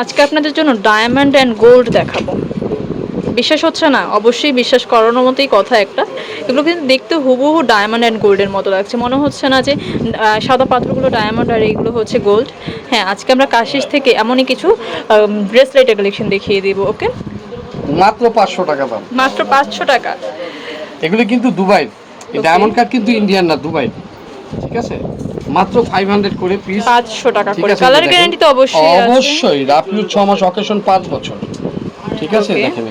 আজকে আপনাদের জন্য ডায়মন্ড অ্যান্ড গোল্ড দেখাবো। বিশ্বাস হচ্ছে না? অবশ্যই বিশ্বাস করানোর মতোই কথা একটা। এগুলো কিন্তু দেখতে হুবহু ডায়মন্ড অ্যান্ড গোল্ডের মতো লাগছে। মনে হচ্ছে না যে সাদা পাথরগুলো ডায়মন্ড আর এইগুলো হচ্ছে গোল্ড হ্যাঁ আজকে আমরা কাশিস থেকে এমনই কিছু ব্রেসলেটের কালেকশন দেখিয়ে দিব ওকে মাত্র পাঁচশো টাকা দাম। মাত্র পাঁচশো টাকা। এগুলো কিন্তু দুবাই। ডায়মন্ড কার্ড কিন্তু ইন্ডিয়ান না দুবাই। ঠিক আছে? মাত্র ফাইভ হান্ড্রেড করে পিস পাঁচশো টাকা করে। কালার গ্যারান্টি তো অবশ্যই অবশ্যই রাফলু ছ মাস অকেশন পাঁচ বছর। ঠিক আছে দেখেন।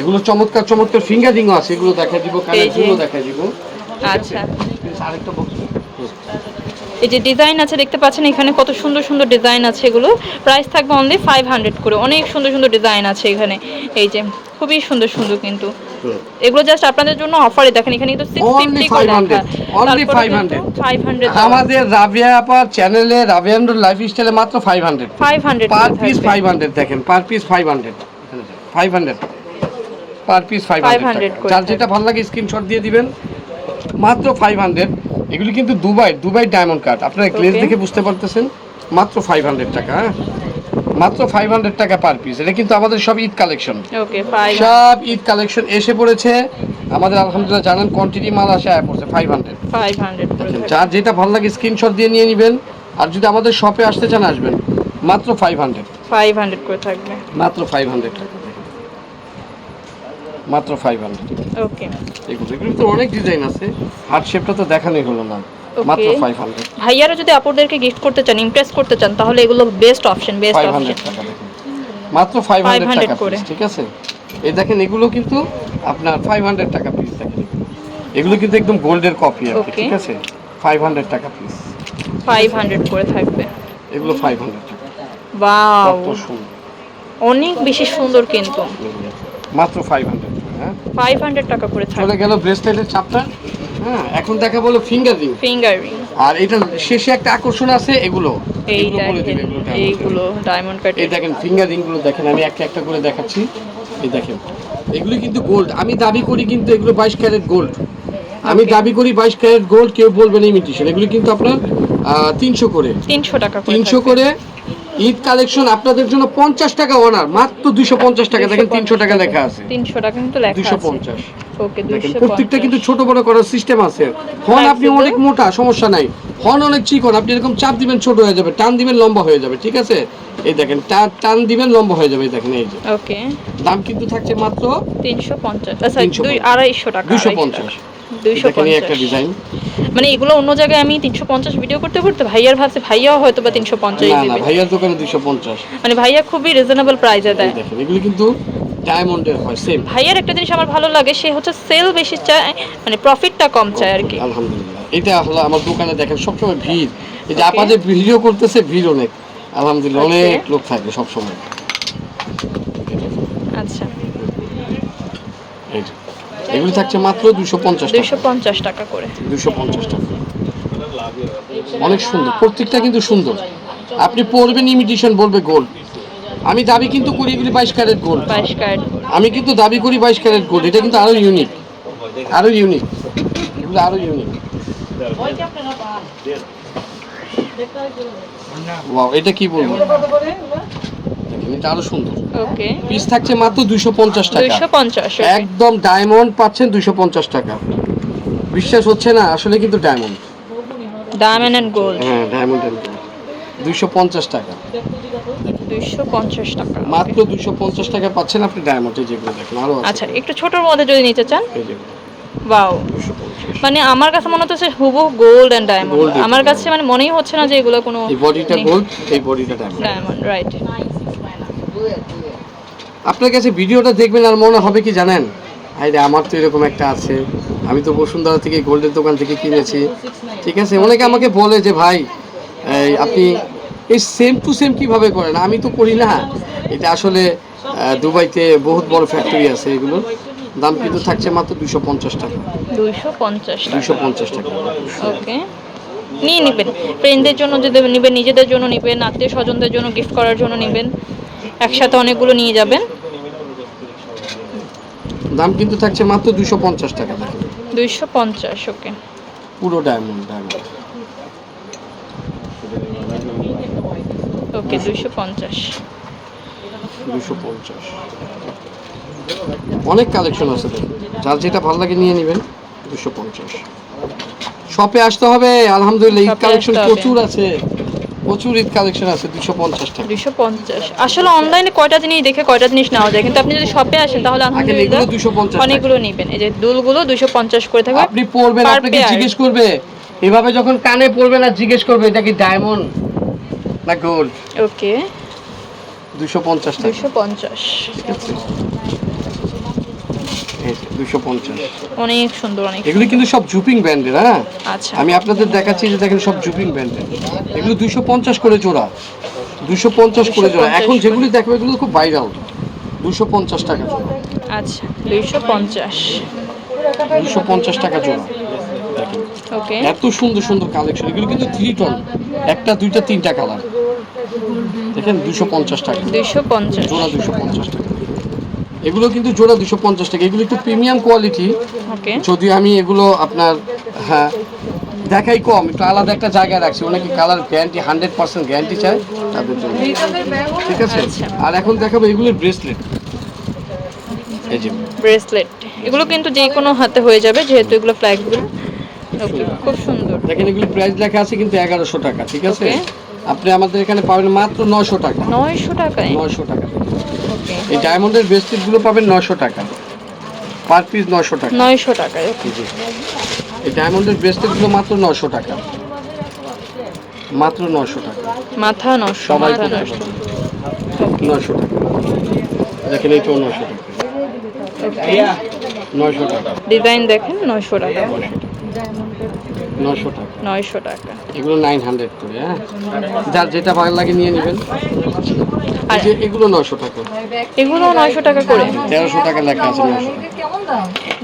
এগুলো। চমৎকার চমৎকার ফিঙ্গারিংও আছে। এগুলো দেখা দিব। কানেরগুলো দেখা দিব। আচ্ছা। আরেকটা বক্স এই যে ডিজাইন আছে দেখতে পাচ্ছেন এখানে কত সুন্দর সুন্দর ডিজাইন আছে এগুলো। প্রাইস থাকবে অনলি ফাইভ হান্ড্রেড করে। অনেক সুন্দর সুন্দর ডিজাইন আছে এখানে। এই যে খুবই সুন্দর সুন্দর কিন্তু। এগুলো জাস্ট আপনাদের জন্য অফারে দেখেন এখানে কিন্তু সিক্স Only ফিফটি করে 500 লেখা Only 500 ফাইভ হান্ড্রেড আমাদের রাবিয়া আপার চ্যানেলে রাবিয়ান্ড লাইফ স্টাইলে মাত্র five hundred five hundred per piece five hundred দেখেন per piece five hundred five hundred per piece 500 hundred যার যেটা ভালো লাগে স্ক্রিনশট দিয়ে দিবেন। মাত্র ফাইভ হান্ড্রেড এগুলি কিন্তু দুবাই দুবাই ডায়মন্ড কাট আপনারা গ্লেজ. দেখে বুঝতে পারতেছেন। মাত্র ফাইভ হান্ড্রেড টাকা হ্যাঁ? মাত্র ফাইভ হান্ড্রেড টাকা পার পিস এটা কিন্তু আমাদের সব ঈদ কালেকশন ওকে সব ঈদ কালেকশন এসে পড়েছে। আমাদের আলহামদুলিল্লাহ জানেন কোয়ান্টিটি মাল আসে আয় পড়ছে ফাইভ হান্ড্রেড। যার যেটা ভালো লাগে স্ক্রিনশট দিয়ে নিয়ে নেবেন। আর যদি আমাদের শপে আসতে চান আসবেন। মাত্র ফাইভ হান্ড্রেড ফাইভ হান্ড্রেড করে থাকবে। মাত্র ফাইভ হান্ড্রেড টাকা মাত্র ফাইভ হান্ড্রেড ওকে এগুলো এগুলো তো অনেক ডিজাইন আছে। হার্ট শেপটা তো দেখানোই হলো না। মাত্র Okay. ফাইভ হান্ড্রেড ভাইয়ারা যদি আপুদেরকে গিফট করতে চান ইমপ্রেস করতে চান তাহলে এগুলো বেস্ট অপশন বেস্ট অপশন মাত্র 500 টাকা করে। ঠিক আছে? এই দেখেন এগুলো কিন্তু আপনার ফাইভ হান্ড্রেড টাকা পিস দেখেন। এগুলো কিন্তু একদম গোল্ডের কপি Okay. ঠিক আছে? ফাইভ হান্ড্রেড টাকা পিস ফাইভ হান্ড্রেড করে থাকবে। এগুলো ফাইভ হান্ড্রেড টাকা। বাও কত সুন্দর। অনেক বেশি সুন্দর কিন্তু। মাত্র ফাইভ হান্ড্রেড হ্যাঁ? ফাইভ হান্ড্রেড টাকা করে থাকবে। চলে গেল ব্রেসলেটের চাপটা। হ্যাঁ এখন দেখা বলো ফিঙ্গার রিং ফিঙ্গার রিং আর এটা শেষে একটা আকর্ষণ আছে এগুলো। এই এগুলো বলে দিবে, এগুলো এইগুলো ডায়মন্ড কাট এই দেখেন ফিঙ্গার রিংগুলো দেখেন আমি একটা একটা করে দেখাচ্ছি। এই দেখেন এগুলো কিন্তু গোল্ড আমি দাবি করি কিন্তু এগুলো বাইশ ক্যারেট গোল্ড আমি দাবি করি বাইশ ক্যারেট গোল্ড কেউ বলবেন ইমিটেশন এগুলো কিন্তু আপনার তিনশো করে। তিনশো টাকা করে তিনশো। করে ঈদ কালেকশন আপনাদের জন্য পঞ্চাশ টাকা অনার মাত্র দুশো পঞ্চাশ টাকা। দেখেন তিনশো টাকা লেখা আছে। তিনশো টাকা কিন্তু আছে। পঞ্চাশ। প্রত্যেকটা কিন্তু ছোট বড় করার সিস্টেম আছে। হর্ন আপনি অনেক মোটা সমস্যা নাই। হর্ন অনেক চিকন আপনি এরকম চাপ দিবেন ছোট হয়ে যাবে টান দিবেন লম্বা হয়ে যাবে ঠিক আছে? এই দেখেন টান দিবেন লম্বা হয়ে যাবে এই দেখেন এই যে। ওকে। দাম কিন্তু থাকছে মাত্র তিনশো পঞ্চাশ আচ্ছা 350 দুই আড়াইশো টাকা দুশো পঞ্চাশ। দুইশো মানে এগুলো অন্য জায়গায় আমি তিনশো পঞ্চাশ ভিডিও করতে করতে ভাইয়ার ভাবছে ভাইয়াও হয়তো বা তিনশো পঞ্চাশ ভাইয়ার দোকানে দুশো পঞ্চাশ। মানে ভাইয়া খুবই রিজনেবল প্রাইসে দেয়। এগুলো কিন্তু ডায়মন্ডের হয় সেম ভাইয়ার একটা জিনিস আমার ভালো লাগে সে হচ্ছে সেল বেশি চায় মানে প্রফিটটা কম চায় আর কি। আলহামদুলিল্লাহ। এটা হলো আমার দোকানে দেখেন সবসময় ভিড়। এই যে. আপাদের ভিডিও করতেছে ভিড় অনেক। আলহামদুলিল্লাহ অনেক লোক থাকে সবসময়। আচ্ছা। এই। এগুলি থাকছে মাত্র দুশো পঞ্চাশ দুইশো পঞ্চাশ টাকা করে। দুশো পঞ্চাশ টাকা। অনেক সুন্দর প্রত্যেকটা কিন্তু সুন্দর। আপনি পরবেন ইমিটেশন বলবে গোল্ড আমি দাবি কিন্তু করি এগুলি বাইশ ক্যারেট গোল্ড বাইশ ক্যারেট আমি কিন্তু দাবি করি বাইশ ক্যারেট গোল্ড এটা কিন্তু আরও ইউনিক আরও ইউনিক এগুলো আরও ইউনিক এটা কি বলব? দেখেন এটা আরও সুন্দর। ওকে পিস থাকছে মাত্র দুইশো পঞ্চাশ টাকা। দুইশো পঞ্চাশ একদম ডায়মন্ড পাচ্ছেন দুইশো পঞ্চাশ টাকা। বিশ্বাস হচ্ছে না আসলে কিন্তু ডায়মন্ড ডায়মন্ড অ্যান্ড গোল্ড হ্যাঁ ডায়মন্ড দুইশো পঞ্চাশ টাকা। দুইশো পঞ্চাশ টাকা মাত্র দুইশো পঞ্চাশ টাকা পাচ্ছেন আপনি ডায়মন্ডে যেগুলো দেখেন আরও আচ্ছা একটু ছোটোর মধ্যে যদি নিতে চান। বাও মানে আমার কাছে মনে হচ্ছে হুবু গোল্ড অ্যান্ড ডায়মন্ড আমার কাছে মানে মনেই হচ্ছে না যে এগুলো কোনো এই বডিটা গোল্ড এই বডিটা ডায়মন্ড ডায়মন্ড রাইট আপনার কাছে ভিডিওটা দেখবেন আর মনে হবে কি জানেন? আরে আমার তো এরকম একটা আছে। আমি তো বসুন্ধরা থেকে গোল্ডের দোকান থেকে কিনেছি। ঠিক আছে? অনেকে আমাকে বলে যে ভাই আপনি এই সেম টু সেম কীভাবে করেন? আমি তো করি না। এটা আসলে দুবাইতে বহুত বড় ফ্যাক্টরি আছে এগুলোর দাম কিন্তু থাকছে মাত্র দুশো পঞ্চাশ টাকা। দুইশো পঞ্চাশ দুশো পঞ্চাশ টাকা। ওকে। নিয়ে নেবেন। ফ্রেন্ডদের জন্য যদি নেবেন নিজেদের জন্য নেবেন আত্মীয় স্বজনদের জন্য গিফট করার জন্য নেবেন। একসাথে অনেকগুলো নিয়ে যাবেন। দাম কিন্তু থাকছে মাত্র দুশো পঞ্চাশ টাকা দুইশো পঞ্চাশ ওকে। পুরো ডায়মন্ড ডায়মন্ড ওকে দুইশো পঞ্চাশ। দুশো পঞ্চাশ। অনেক কালেকশন আছে যার যেটা ভালো লাগে নিয়ে নেবেন দুশো পঞ্চাশ। শপে আসতে হবে আলহামদুলিল্লাহ কালেকশন প্রচুর আছে। প্রচুর ঈদ কালেকশন আছে দুশো পঞ্চাশ টাকা। দুইশো পঞ্চাশ। আসলে অনলাইনে কয়টা জিনিস দেখে কয়টা জিনিস নেওয়া যায় কিন্তু আপনি যদি শপে আসেন তাহলে আলহামদুলিল্লাহ 250 টাকা। অনেকগুলো নেবেন। এই যে দুলগুলো দুইশো পঞ্চাশ করে থাকবে। আপনি পড়বেন আপনাকে জিজ্ঞেস করবে। এভাবে যখন কানে পড়বেন আর জিজ্ঞেস করবে এটা কি ডায়মন্ড না গোল্ড ওকে দুশো পঞ্চাশ দুইশো পঞ্চাশ। দুশো পঞ্চাশ। অনেক সুন্দর অনেক এগুলো কিন্তু সব জুপিং ব্র্যান্ডের হ্যাঁ? আচ্ছা। আমি আপনাদের দেখাচ্ছি যে দেখেন সব জুপিং ব্র্যান্ডের এগুলো দুশো পঞ্চাশ করে জোড়া। দুশো পঞ্চাশ করে জোড়া। 250 এখন যেগুলি দেখবে এগুলো খুব ভাইরাল দুশো পঞ্চাশ টাকা জোড়া। আচ্ছা দুইশো পঞ্চাশ। দুশো পঞ্চাশ টাকা জোড়া। ওকে। এত সুন্দর সুন্দর কালেকশন এগুলো কিন্তু থ্রি টন একটা দুইটা তিনটা কালার দেখেন দুশো পঞ্চাশ টাকা। দুইশো পঞ্চাশ। জোড়া দুশো পঞ্চাশ টাকা। এগুলো কিন্তু জোড়া দুশো পঞ্চাশ টাকা। এগুলো একটু প্রিমিয়াম কোয়ালিটি যদিও আমি এগুলো আপনার হ্যাঁ দেখাই কম একটু আলাদা একটা জায়গায় রাখছি। অনেকে colour guarantee hundred percent guarantee চায় তাদের জন্য। ঠিক আছে? আচ্ছা। আর এখন দেখাবো এগুলোর ব্রেসলেট এই যে। ব্রেসলেট এগুলো কিন্তু যে কোনো হাতে হয়ে যাবে যেহেতু এগুলো ফ্ল্যাগগুলো খুব সুন্দর। দেখেন এগুলো প্রাইস লেখা আছে কিন্তু এগারোশো টাকা ঠিক আছে? আপনি আমাদের এখানে পাবেন মাত্র নশো টাকা। নয়শো টাকায়? নয়শো টাকা। এই ডায়মন্ডের ব্রেসলেটগুলো পাবেন নশো টাকা। পার পিস নশো টাকা। নয়শো টাকা জি। এই ডায়মন্ডের ব্রেসলেটগুলো মাত্র নশো টাকা। মাত্র নশো টাকা। মাথা নষ্ট সবাই নশো টাকা। দেখেন এইটাও নশো টাকা। ওকে নশো টাকা। ডিজাইন দেখেন নয়শো টাকা। নশো টাকা। নয়শো টাকা। এগুলো নাইন হান্ড্রেড করে হ্যাঁ? যার যেটা ভালো লাগে নিয়ে নেবেন। আর এগুলো নশো টাকা। এগুলো নয়শো টাকা করে। তেরোশো টাকা লেখা আছে নশো টাকা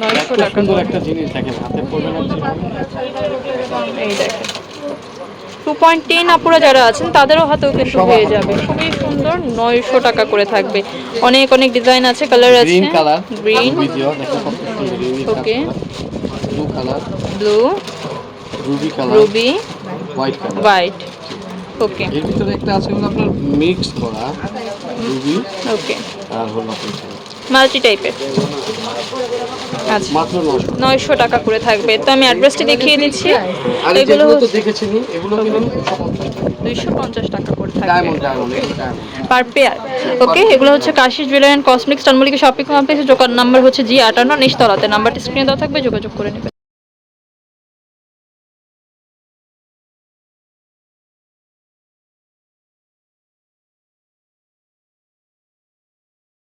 নয়শো এত টাকা সুন্দর একটা জিনিস দেখেন হাতে আর যেভাবে। এই দেখেন। টু পয়েন্ট টেন আপুরা যারা আছেন তাদেরও হাতেও কিন্তু হয়ে যাবে। খুবই সুন্দর নয়শো টাকা করে থাকবে। অনেক অনেক ডিজাইন আছে কালার আছে। Green okay blue ruby colour ruby white colour white okay এর ভিতরে একটা আছে হলো আপনার মিক্স করা রুবি ওকে আর হলো আপনার মাল্টি টাইপের আচ্ছা। মাত্র নশো নয়শো টাকা করে থাকবে। তো আমি অ্যাড্রেসটি দেখিয়ে দিচ্ছি। এগুলো তো দেখেছিনি এগুলো দুইশো পঞ্চাশ টাকা করে থাকবে। পার পেয়ার ওকে এগুলো হচ্ছে কাশি জুয়েলারি অ্যান্ড কসমেটিক্স টানমলিকা শপিং কমপ্লেক্সের যোগান নাম্বার হচ্ছে জি আটান্ন নিচতলাতে। নাম্বারটি স্ক্রিনে দেওয়া থাকবে যোগাযোগ করে নেবেন।